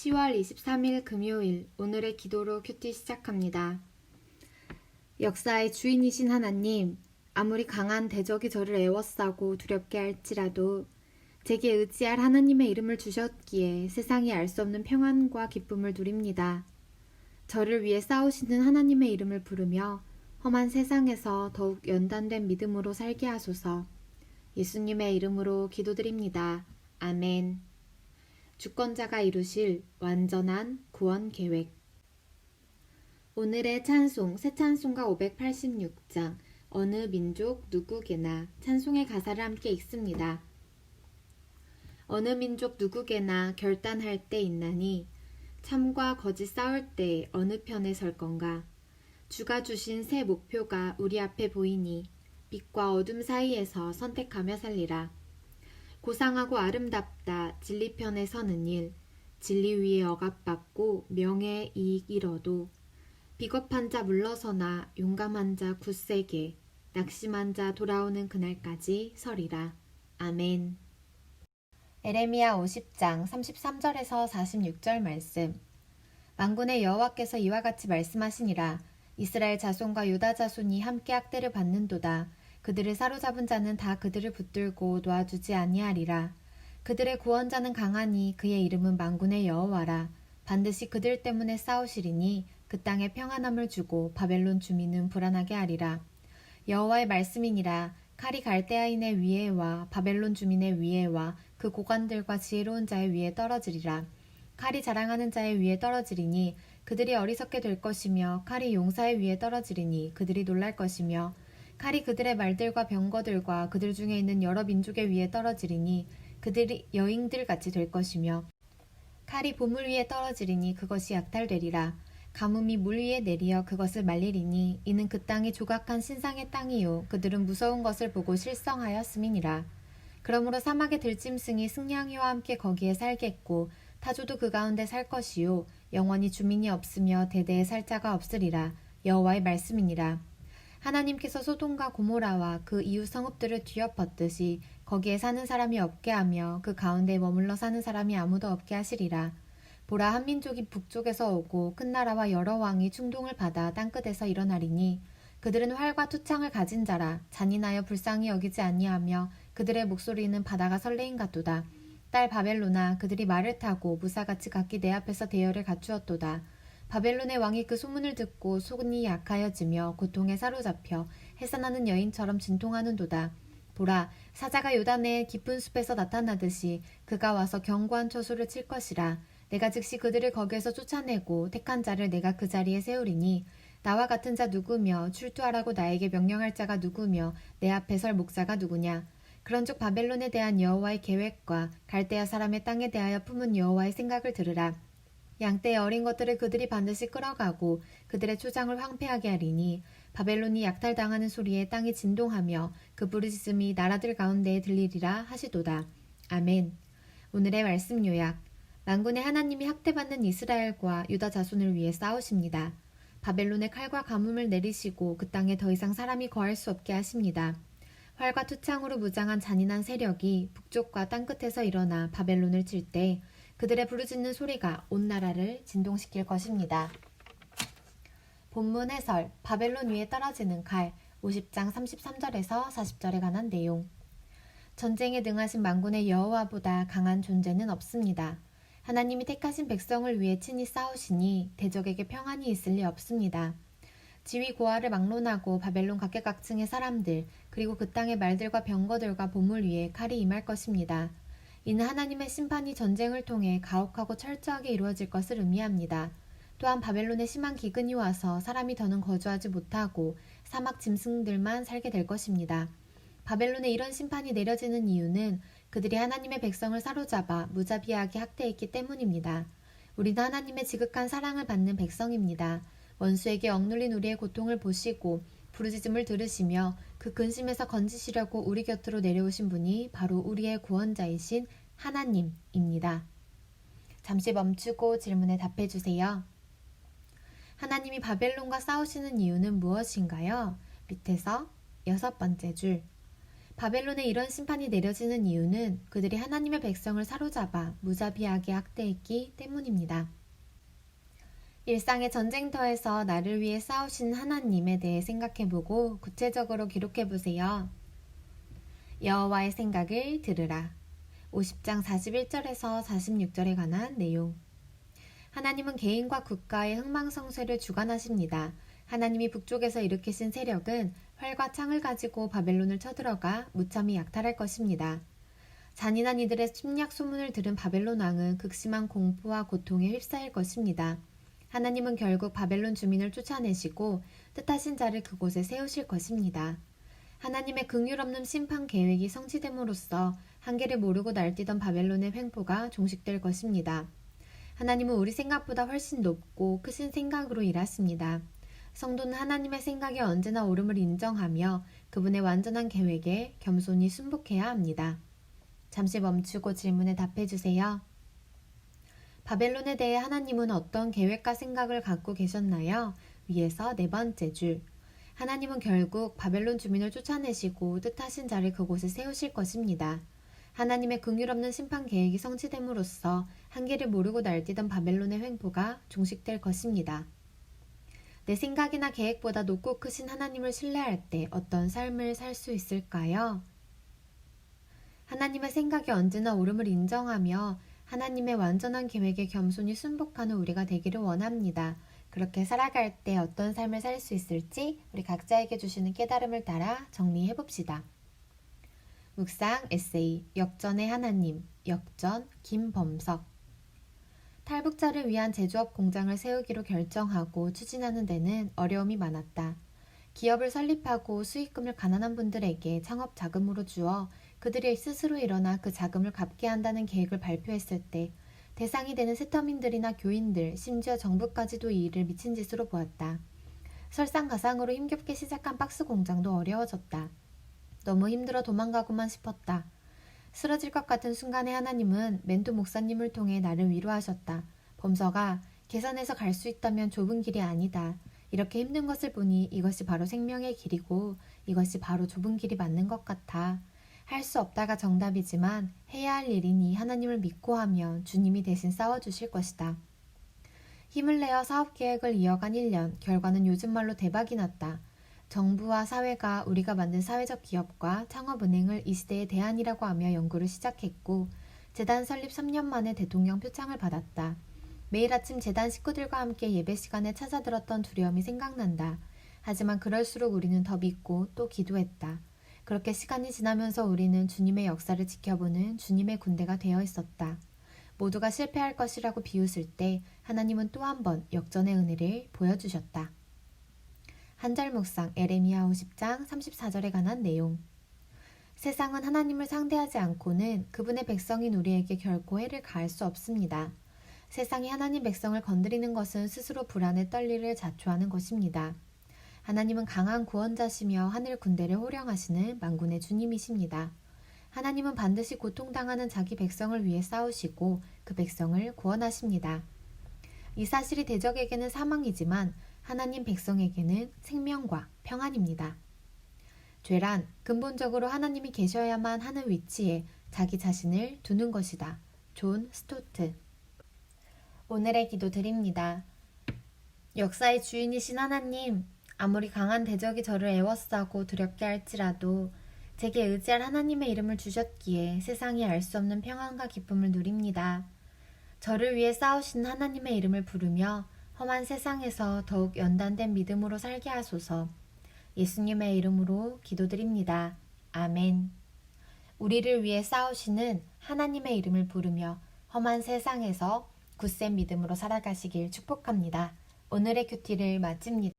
10월 23일 금요일 오늘의 기도로 큐티 시작합니다. 역사의 주인이신 하나님, 아무리 강한 대적이 저를 애워싸고 두렵게 할지라도 제게 의지할 하나님의 이름을 주셨기에 세상이 알 수 없는 평안과 기쁨을 누립니다. 저를 위해 싸우시는 하나님의 이름을 부르며 험한 세상에서 더욱 연단된 믿음으로 살게 하소서. 예수님의 이름으로 기도드립니다. 아멘. 주권자가 이루실 완전한 구원 계획. 오늘의 찬송, 새 찬송가 586장, 어느 민족 누구게나 찬송의 가사를 함께 읽습니다. 어느 민족 누구게나 결단할 때 있나니 참과 거짓 싸울 때 어느 편에 설 건가? 주가 주신 새 목표가 우리 앞에 보이니 빛과 어둠 사이에서 선택하며 살리라. 고상하고 아름답다 진리편에 서는 일, 진리 위에 억압받고 명예 이익 잃어도 비겁한 자 물러서나 용감한 자 굳세게 낙심한 자 돌아오는 그날까지 서리라. 아멘. 에레미야 50장 33절에서 46절 말씀. 만군의 여호와께서 이와 같이 말씀하시니라. 이스라엘 자손과 유다 자손이 함께 학대를 받는도다. 그들을 사로잡은 자는 다 그들을 붙들고 놓아주지 아니하리라. 그들의 구원자는 강하니 그의 이름은 만군의 여호와라. 반드시 그들 때문에 싸우시리니 그 땅에 평안함을 주고 바벨론 주민은 불안하게 하리라. 여호와의 말씀이니라. 칼이 갈대아인의 위에와 바벨론 주민의 위에와 그 고관들과 지혜로운 자의 위에 떨어지리라. 칼이 자랑하는 자의 위에 떨어지리니 그들이 어리석게 될 것이며 칼이 용사의 위에 떨어지리니 그들이 놀랄 것이며 칼이 그들의 말들과 병거들과 그들 중에 있는 여러 민족의 위에 떨어지리니 그들이 여인들 같이 될 것이며 칼이 보물 위에 떨어지리니 그것이 약탈되리라. 가뭄이 물 위에 내리어 그것을 말리리니 이는 그 땅이 조각한 신상의 땅이요 그들은 무서운 것을 보고 실성하였음이니라. 그러므로 사막의 들짐승이 승냥이와 함께 거기에 살겠고 타조도 그 가운데 살 것이요 영원히 주민이 없으며 대대에 살 자가 없으리라 여호와의 말씀이니라. 하나님께서 소돔과 고모라와 그 이웃 성읍들을 뒤엎었듯이 거기에 사는 사람이 없게 하며 그 가운데 머물러 사는 사람이 아무도 없게 하시리라. 보라 한 민족이 북쪽에서 오고 큰 나라와 여러 왕이 충동을 받아 땅끝에서 일어나리니 그들은 활과 투창을 가진 자라 잔인하여 불쌍히 여기지 아니하며 그들의 목소리는 바다가 설레임 같도다. 딸 바벨로나 그들이 말을 타고 무사같이 각기 내 앞에서 대열을 갖추었도다. 바벨론의 왕이 그 소문을 듣고 속이 약하여지며 고통에 사로잡혀 해산하는 여인처럼 진통하는도다. 보라, 사자가 요단의 깊은 숲에서 나타나듯이 그가 와서 견고한 처소를 칠 것이라. 내가 즉시 그들을 거기에서 쫓아내고 택한 자를 내가 그 자리에 세우리니 나와 같은 자 누구며 출두하라고 나에게 명령할 자가 누구며 내 앞에 설 목자가 누구냐. 그런즉 바벨론에 대한 여호와의 계획과 갈대아 사람의 땅에 대하여 품은 여호와의 생각을 들으라. 양떼의 어린 것들을 그들이 반드시 끌어가고 그들의 초장을 황폐하게 하리니 바벨론이 약탈당하는 소리에 땅이 진동하며 그 부르짖음이 나라들 가운데에 들리리라 하시도다. 아멘. 오늘의 말씀 요약. 만군의 하나님이 학대받는 이스라엘과 유다 자손을 위해 싸우십니다. 바벨론의 칼과 가뭄을 내리시고 그 땅에 더 이상 사람이 거할 수 없게 하십니다. 활과 투창으로 무장한 잔인한 세력이 북쪽과 땅끝에서 일어나 바벨론을 칠 때 그들의 부르짖는 소리가 온 나라를 진동시킬 것입니다. 본문 해설 바벨론 위에 떨어지는 칼 50장 33절에서 40절에 관한 내용 전쟁에 능하신 만군의 여호와보다 강한 존재는 없습니다. 하나님이 택하신 백성을 위해 친히 싸우시니 대적에게 평안이 있을 리 없습니다. 지위 고하를 막론하고 바벨론 각계각층의 사람들 그리고 그 땅의 말들과 병거들과 보물 위에 칼이 임할 것입니다. 이는 하나님의 심판이 전쟁을 통해 가혹하고 철저하게 이루어질 것을 의미합니다. 또한 바벨론에 심한 기근이 와서 사람이 더는 거주하지 못하고 사막 짐승들만 살게 될 것입니다. 바벨론에 이런 심판이 내려지는 이유는 그들이 하나님의 백성을 사로잡아 무자비하게 학대했기 때문입니다. 우리는 하나님의 지극한 사랑을 받는 백성입니다. 원수에게 억눌린 우리의 고통을 보시고 부르짖음을 들으시며 그 근심에서 건지시려고 우리 곁으로 내려오신 분이 바로 우리의 구원자이신 하나님입니다. 잠시 멈추고 질문에 답해 주세요. 하나님이 바벨론과 싸우시는 이유는 무엇인가요? 밑에서 여섯 번째 줄. 바벨론에 이런 심판이 내려지는 이유는 그들이 하나님의 백성을 사로잡아 무자비하게 학대했기 때문입니다. 일상의 전쟁터에서 나를 위해 싸우신 하나님에 대해 생각해보고 구체적으로 기록해보세요. 여호와의 생각을 들으라. 50장 41절에서 46절에 관한 내용. 하나님은 개인과 국가의 흥망성쇠를 주관하십니다. 하나님이 북쪽에서 일으키신 세력은 활과 창을 가지고 바벨론을 쳐들어가 무참히 약탈할 것입니다. 잔인한 이들의 침략 소문을 들은 바벨론 왕은 극심한 공포와 고통에 휩싸일 것입니다. 하나님은 결국 바벨론 주민을 쫓아내시고 뜻하신 자를 그곳에 세우실 것입니다. 하나님의 긍휼 없는 심판 계획이 성취됨으로써 한계를 모르고 날뛰던 바벨론의 횡포가 종식될 것입니다. 하나님은 우리 생각보다 훨씬 높고 크신 생각으로 일하십니다. 성도는 하나님의 생각이 언제나 옳음을 인정하며 그분의 완전한 계획에 겸손히 순복해야 합니다. 잠시 멈추고 질문에 답해 주세요. 바벨론에 대해 하나님은 어떤 계획과 생각을 갖고 계셨나요? 위에서 네 번째 줄. 하나님은 결국 바벨론 주민을 쫓아내시고 뜻하신 자를 그곳에 세우실 것입니다. 하나님의 긍휼 없는 심판 계획이 성취됨으로써 한계를 모르고 날뛰던 바벨론의 횡포가 종식될 것입니다. 내 생각이나 계획보다 높고 크신 하나님을 신뢰할 때 어떤 삶을 살 수 있을까요? 하나님의 생각이 언제나 옳음을 인정하며 하나님의 완전한 계획에 겸손히 순복하는 우리가 되기를 원합니다. 그렇게 살아갈 때 어떤 삶을 살 수 있을지 우리 각자에게 주시는 깨달음을 따라 정리해 봅시다. 묵상 에세이 역전의 하나님 역전 김범석 탈북자를 위한 제조업 공장을 세우기로 결정하고 추진하는 데는 어려움이 많았다. 기업을 설립하고 수익금을 가난한 분들에게 창업 자금으로 주어 그들이 스스로 일어나 그 자금을 갚게 한다는 계획을 발표했을 때 대상이 되는 세터민들이나 교인들, 심지어 정부까지도 이 일을 미친 짓으로 보았다. 설상가상으로 힘겹게 시작한 박스 공장도 어려워졌다. 너무 힘들어 도망가고만 싶었다. 쓰러질 것 같은 순간에 하나님은 멘토 목사님을 통해 나를 위로하셨다. 범서가 계산해서 갈 수 있다면 좁은 길이 아니다. 이렇게 힘든 것을 보니 이것이 바로 생명의 길이고 이것이 바로 좁은 길이 맞는 것 같아. 할 수 없다가 정답이지만 해야 할 일이니 하나님을 믿고 하면 주님이 대신 싸워주실 것이다. 힘을 내어 사업 계획을 이어간 1년, 결과는 요즘 말로 대박이 났다. 정부와 사회가 우리가 만든 사회적 기업과 창업은행을 이 시대의 대안이라고 하며 연구를 시작했고, 재단 설립 3년 만에 대통령 표창을 받았다. 매일 아침 재단 식구들과 함께 예배 시간에 찾아들었던 두려움이 생각난다. 하지만 그럴수록 우리는 더 믿고 또 기도했다. 그렇게 시간이 지나면서 우리는 주님의 역사를 지켜보는 주님의 군대가 되어 있었다. 모두가 실패할 것이라고 비웃을 때 하나님은 또 한 번 역전의 은혜를 보여주셨다. 한절 묵상 에레미야 50장 34절에 관한 내용. 세상은 하나님을 상대하지 않고는 그분의 백성인 우리에게 결코 해를 가할 수 없습니다. 세상이 하나님 백성을 건드리는 것은 스스로 불안에 떨리를 자초하는 것입니다. 하나님은 강한 구원자시며 하늘 군대를 호령하시는 만군의 주님이십니다. 하나님은 반드시 고통당하는 자기 백성을 위해 싸우시고 그 백성을 구원하십니다. 이 사실이 대적에게는 사망이지만 하나님 백성에게는 생명과 평안입니다. 죄란 근본적으로 하나님이 계셔야만 하는 위치에 자기 자신을 두는 것이다. 존 스토트 오늘의 기도 드립니다. 역사의 주인이신 하나님, 아무리 강한 대적이 저를 애워싸고 두렵게 할지라도 제게 의지할 하나님의 이름을 주셨기에 세상이 알 수 없는 평안과 기쁨을 누립니다. 저를 위해 싸우신 하나님의 이름을 부르며 험한 세상에서 더욱 연단된 믿음으로 살게 하소서. 예수님의 이름으로 기도드립니다. 아멘. 우리를 위해 싸우시는 하나님의 이름을 부르며 험한 세상에서 굳센 믿음으로 살아가시길 축복합니다. 오늘의 큐티를 마칩니다.